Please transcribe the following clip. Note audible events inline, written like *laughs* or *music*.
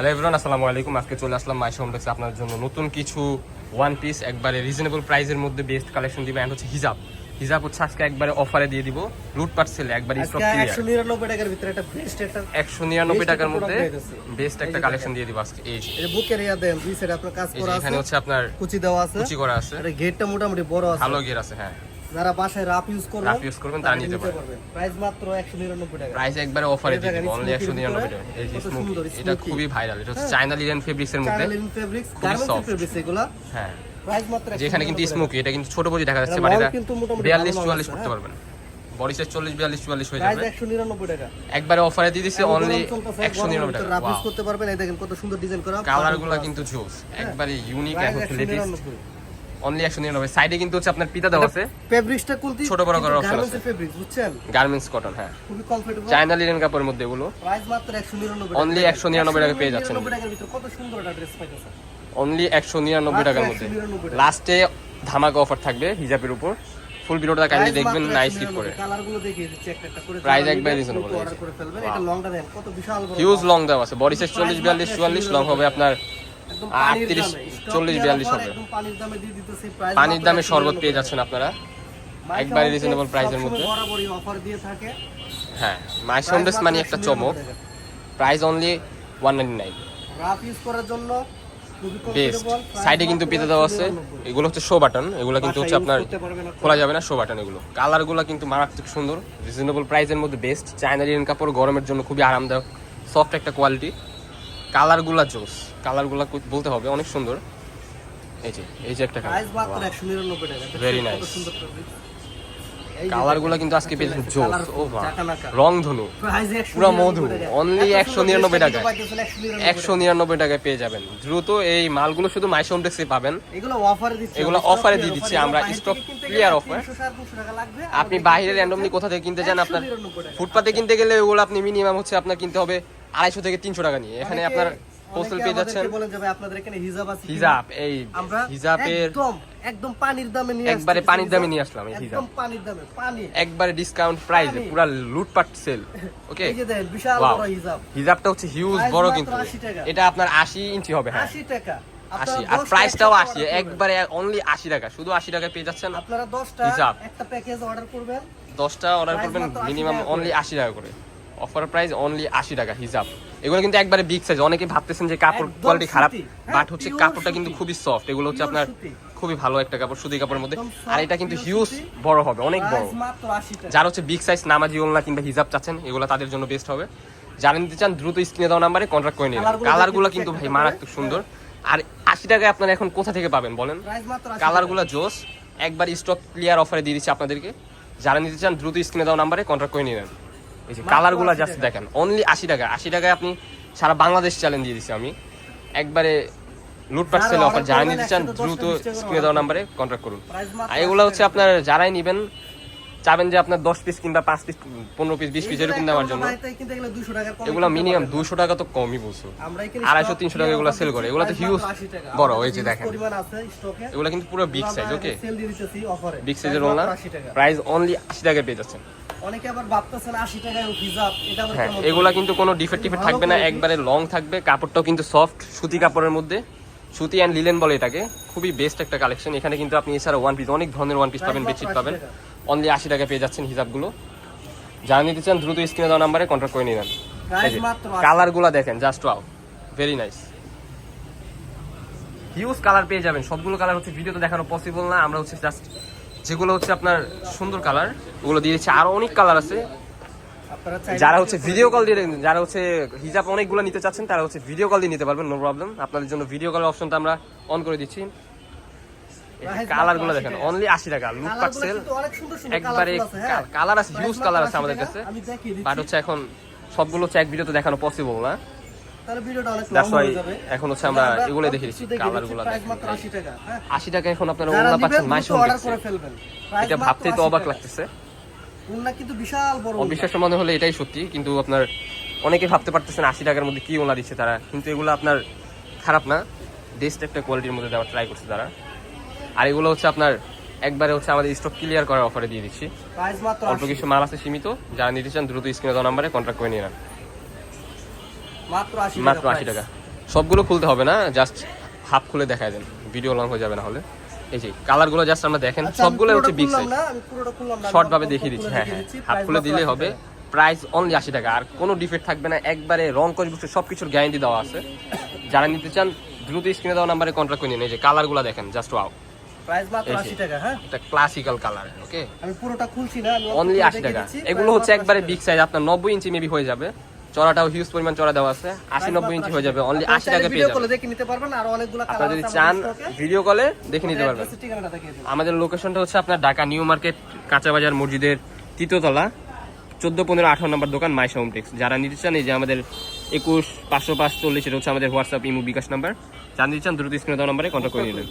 Hello everyone আসসালামু আলাইকুম। আজকে চলে আসলাম মাই হোমডেক্সে আপনার জন্য নতুন কিছু ওয়ান পিস একবারে রিজনেবল প্রাইসের মধ্যে বেস্ট কালেকশন দিবে অ্যান্ড হচ্ছে হিজাব। হিজাব হচ্ছে আজকে একবারে অফারে দিয়ে দিব। লুটপাট সেলে একবারে স্টক ক্লিয়ার একশো নিরানব্বই টাকার ভিতরে একটা বেস্ট একটা একশো নিরানব্বই Best টাকার মধ্যে। বেস্ট একটা কালেকশন দিয়ে দিব আজকে। এই যে বুকের ইয়া দেন দুই সাইড আপনার কাজ করা আছে এখানে হচ্ছে আপনার কুচি দেওয়া আছে। কুচি করা আছে। গেটটা মোটামুটি বড় আছে। ভালো গিয়ার আছে হ্যাঁ। যারা বাসায় রাফ ইউজ করবেন রাফ ইউজ করবেন তারা নিতে পারবেন। প্রাইস মাত্র একশো নিরানব্বই টাকা। প্রাইস একবারে অফারে দিয়ে দিব অনলি একশো smoky-র নিরানব্বই ভিতরে টাকা। এই যে এটা খুবই ভাইরাল এটা হচ্ছে হ্যাঁ। চায়না লিলেন ফেব্রিক্স এর মধ্যে চার্লিন ফেব্রিক্স গার্মেন্টস ফেব্রিক্স এগুলা। হ্যাঁ। প্রাইস মাত্র যেখানে কিন্তু 199 স্মোকি এটা কিন্তু ছোট বডি দেখা যাচ্ছে এটা ভালো long চুয়াল্লিশ আছে, করতে হ্যাঁ। পারবেন। বডি সাইজ চল্লিশ বিয়াল্লিশ চুয়াল্লিশ হয়ে যাবে। একশো নিরানব্বই টাকা। একবারে অফারে দিয়ে দিচ্ছে অনলি গরম চলতেছে, একশো গরমের নিরানব্বই ভিতরে টাকা। রাফ ইউজ করতে পারবেন এই দেখেন কত সুন্দর ডিজাইন করা। কালারগুলো কিন্তু জোস একবারে ইউনিক এখন লেটেস্ট অনলি একশো নিরানব্বই। সাইডে কিন্তু হচ্ছে আপনার পিতা দেওয়া আছে। ফেব্রিক্সটা কোনটি ছোট বড় করার option আছে। ফেব্রিক্স বুঝছেন? গার্মেন্টস কটন হ্যাঁ। খুবই কমফোর্টেবল চায়না লিনেন কাপড়ের মধ্যে এগুলো। প্রাইস মাত্র 199 Only 199 টাকা পেয়ে যাচ্ছেন। 199 টাকার ভিতরে কত সুন্দর একটা ড্রেস পাইতেছেন? অনলি একশো নিরানব্বই টাকার মধ্যে। লাস্টে ধামাকা অফার থাকবে হিজাবের উপর। ফুল ভিডিওটা কাইন্ডলি দেখবেন নাই স্কিপ করে। কালারগুলো দেখিয়ে দিচ্ছি একটা একটা করে। যারা একবারে আছে। করে ফেলবেন. এটা লংটা কত বিশাল বড় হিউজ লং দেওয়া আছে। বডি সাইজ চল্লিশ বিয়াল্লিশ চুয়াল্লিশ লং হবে আপনার একদম 38, দামে, বিয়াল্লিশ 40, দেওয়ার 42 পর হবে। পানির দামে শরবত পেয়ে যাচ্ছেন আপনারা। একবারে রিজনেবল প্রাইসের মধ্যে। হ্যাঁ মাই সন্দেশ মানে একটা চমক। Price only one ninety nine করার জন্য বেস্ট সাইডে কিন্তু পেতে দেওয়া আছে। এগুলো হচ্ছে শো বাটন এগুলো কিন্তু হচ্ছে আপনার। খোলা যাবে না শো বাটন এগুলো। কালারগুলো কিন্তু মারাত্মক সুন্দর। রিজনেবল প্রাইসের মধ্যে বেস্ট চায়না লিনেন কাপড় গরমের জন্য খুবই আরামদায়ক। সফট একটা কোয়ালিটি কালারগুলা জোস। কালারগুলো বলতে হবে অনেক সুন্দর। এই যে এই যে একটা কালার। 199 টাকা। দেখছেন Very কত nice. সুন্দর fabric। এই যে কালারগুলো কিন্তু আজকে পেয়েছেন জোস। ও মা রং ধনু। Price 199 পুরা মধু, টাকা। only এত সুন্দর 199 dress টাকায়। পাইতেছেন 199 একশো নিরানব্বই টাকায়। পেয়ে যাবেন। দ্রুত এই মালগুলো শুধু মাই হোমডেক্সে পাবেন। এগুলো অফারে দিয়ে দিচ্ছি আমরা, বাইরে stock থেকে কিনতে clear গেলে offer। 300, 200 টাকা লাগবে, আপনি বাইরে র্যান্ডমলি কোথা থেকে কিনতে যান আপনার? 199 ফুটপাতে কিনতে গেলে ওগুলো আপনি মিনিমাম হচ্ছে আপনার কিনতে হবে আড়াইশো থেকে তিনশো টাকা নিয়ে। এখানে আপনার হোস্টেল পেয়ে যাচ্ছেন আপনাদের এখানে হিজাব আছে হিজাব এই হিজাবের একদম একদম পানির দামে নিয়ে একবারে পানির দামে নিয়ে আসলাম এই হিজাব। একদম পানির দামে পানি। একবারে ডিসকাউন্ট প্রাইসে। পুরো লুটপাট সেল ওকে *laughs* এই যে দেখেন বিশাল বড় হিজাব। হিজাবটা হচ্ছে হিউজ বড় কিন্তু। এটা আপনার আশি ইঞ্চি হবে হ্যাঁ। 80 টাকা। আশি আর প্রাইসটাও আশি একবারে অনলি আশি টাকা শুধু আশি টাকায় পেয়ে যাচ্ছেন আপনারা 10টা হিজাব। একটা প্যাকেজ অর্ডার করবেন। দশটা অর্ডার করবেন মিনিমাম অনলি আশি টাকা করে। অফার প্রাইস অনলি আশি টাকা হিজাব। এগুলো কিন্তু একবারে বিগ সাইজ অনেকে ভাবতেছেন যে কাপড় কোয়ালিটি খারাপ হ্যাঁ, বাট হচ্ছে কাপড়টা কিন্তু খুবই সফট এগুলো হচ্ছে আপনার খুবই ভালো একটা কাপড় সুতি কাপড়ের মধ্যে। আর এটা কিন্তু হিউজ বড় হবে অনেক বড়। প্রাইস মাত্র 80 টাকা। যারা হচ্ছে বিগ সাইজ নামাজি ওলনা কিংবা হিজাব চাচ্ছেন এগুলো তাদের জন্য বেস্ট হবে। যারা নিতে চান দ্রুত স্ক্রিনে দেওয়া নাম্বারে কন্ট্যাক্ট করে নিন কালারগুলো কিন্তু ভাই মারাত্মক সুন্দর। আর আশি টাকায় আপনারা এখন কোথা থেকে পাবেন বলেন? প্রাইস মাত্র 80 কালারগুলো জোস। একবার স্টক ক্লিয়ার অফারে দিয়ে দিচ্ছি আপনাদেরকে। যারা নিতে চান দ্রুত স্ক্রিনে দেওয়া নাম্বারে কন্ট্যাক্ট করে নিলেন এই যে কালারগুলো জাস্ট দেখেন অনলি আশি টাকা। আশি টাকায় আপনি সারা বাংলাদেশ চ্যালেঞ্জ দিয়ে দিচ্ছি আমি। একবারে লুটপাট সেল অফার যারা নিতে চান দ্রুত 10টা 20 টাকা স্ক্রিনে দেওয়া নাম্বারে কন্ট্যাক্ট করুন। আর এগুলো হচ্ছে আপনার যারাই নেবেন চাবেন যে আপনার দশ পিস কিংবা পাঁচ পিস পনেরো পিস বিশ পিস এরকম নেওয়ার জন্য। কিনতে গেলে 200 টাকা কম এগুলো মিনিমাম দুশো টাকা তো কমই বলছো। আড়াইশো, তিনশো টাকা এগুলো sell করে। এগুলো তো price huge মাত্র 80 টাকা। বড়, ওই যে দেখেন। এগুলো কিন্তু পুরো big size okay sale big সাইজের 80 প্রাইস অনলি আশি টাকায় পেয়ে যাচ্ছেন। অনেকে আবার ভাবতেছেন 80 টাকায় হিজাব এটা আবার হ্যাঁ কেমন এগুলা কিন্তু কোনো ডিফেক্ট টিফেক্ট থাকবে না একবারে লং থাকবে কাপড়টাও কিন্তু সফট সুতি কাপড়ের মধ্যে। সুতি অ্যান্ড লিলেন বলে এটাকে খুবই বেস্ট একটা কালেকশন এখানে কিন্তু আপনি এছাড়া ওয়ান পিস অনেক ধরনের ওয়ান পিস পাবেন বেডশিট পাবেন। অনলি আশি টাকা পেয়ে যাচ্ছেন হিসাবগুলো যারা নিতে চান দ্রুত স্ক্রিনে দেওয়া নাম্বারে কন্ট্যাক্ট করে 80 কালারগুলো দেখেন just wow very nice huge colour পেয়ে যাবেন সবগুলো কালার হচ্ছে ভিডিওতে দেখানো পসিবল না আমরা হচ্ছে জাস্ট যেগুলো হচ্ছে আপনার সুন্দর কালার ওগুলো দিয়ে দিচ্ছে। আরও অনেক কালার আছে। যারা হচ্ছে ভিডিও কল দিয়ে যারা হচ্ছে হিজাব অনেকগুলো নিতে চাচ্ছেন তারা হচ্ছে ভিডিও কল দিয়ে নিতে পারবেন নো প্রবলেম আপনাদের জন্য ভিডিও কলের অপশনটা আমরা অন করে দিচ্ছি। কালারগুলো দেখেন অনলি আশি টাকা সুন্দর একবারে হ্যাঁ। কালার আছে হিউজ কালার আছে আমাদের 80 কাছে। বাট হচ্ছে এখন সবগুলো হচ্ছে এক ভিডিওতে দেখানো পসিবল না। হয়ে যাবে। এখন হচ্ছে আমরা আমরা এগুলো দেখে দিচ্ছি, দেখিয়ে কালারগুলো দিচ্ছি, price দেখেন। মাত্র 80 টাকা আশি টাকা এখন আপনারা যারা পাচ্ছেন মাই দ্রুত অর্ডার করে ফেলবেন। Price এটা ভাবতেই তো অবাক লাগতেছে। কিন্তু বিশাল বড় অবিশ্বাস্য মনে হলে এটাই সত্যি কিন্তু আপনার অনেকে ভাবতে পারতেছেন আশি টাকার মধ্যে কি ওনা দিচ্ছে তারা কিন্তু এগুলো আপনার খারাপ না। বেস্ট একটা কোয়ালিটির মধ্যে দেওয়ার ট্রাই করছে তারা। আর এগুলো হচ্ছে আপনার একবারে হচ্ছে আমাদের স্টক ক্লিয়ার করার অফারে দিয়ে দিচ্ছি। অল্প কিছু মাল আছে সীমিত যারা নিতে চান দ্রুত স্ক্রিনে দেওয়া নাম্বারে কন্ট্যাক্ট করে নিয়ে নেন। মাত্র 80 মাত্র টাকা আশি টাকা। সবগুলো খুলতে হবে না জাস্ট হাফ খুলে দেখায় দেন। ভিডিও লং হয়ে যাবে না হলে। এই যে কালারগুলো জাস্ট আমরা দেখেন আচ্ছা, সবগুলো হচ্ছে বিগ সাইজ না, আমি পুরোটা খুললাম না, আমি শর্ট ভাবে দেখিয়ে দিচ্ছি হ্যাঁ। হ্যাঁ হাফ খুলে দিলে হবে। প্রাইস অনলি আশি টাকা। আর কোনো ডিফেক্ট থাকবে না একবারে রং কসবুক সব কিছুর গ্যারান্টি দেওয়া আছে। যারা নিতে চান দ্রুত স্ক্রিনে দেওয়া নাম্বারে কন্ট্যাক্ট করে নিন। এই যে কালারগুলো দেখেন জাস্ট ওয়াও প্রাইস মাত্র এই যে। 80 টাকা হ্যাঁ? একটা ক্লাসিক্যাল কালার ওকে আমি পুরোটা খুলছি না অনলি আশি টাকা। এগুলো হচ্ছে একবারে 80 বিগ সাইজ আপনার নব্বই ইঞ্চি মেবি হয়ে যাবে। চড়াটাও হিউজ পরিমাণ চড়া দেওয়া আছে। আশি নব্বই ইঞ্চি হয়ে যাবে। অনলি আশি টাকা পেয়ে ভিডিও যাবেন কলে দেখে নিতে পারবেন আর অনেকগুলো আপনারা যদি চান ভিডিও কলে দেখে নিতে পারবেন। আমাদের লোকেশনটা হচ্ছে আপনার ঢাকা নিউ মার্কেট কাঁচাবাজার মসজিদের তৃতীয়তলা চোদ্দ পনেরো আঠারো নম্বর দোকান মাইশা হোমটেক্স যারা নিতে চান এই যে আমাদের একুশ পাঁচশো পাঁচ চল্লিশ এটা হচ্ছে আমাদের হোয়াটসঅ্যাপ ইমো বিকাশ নাম্বার যারা নিতে চান দ্রুত স্ক্রিনে দেওয়া নাম্বারে কন্ট্যাক্ট করে নিলেন।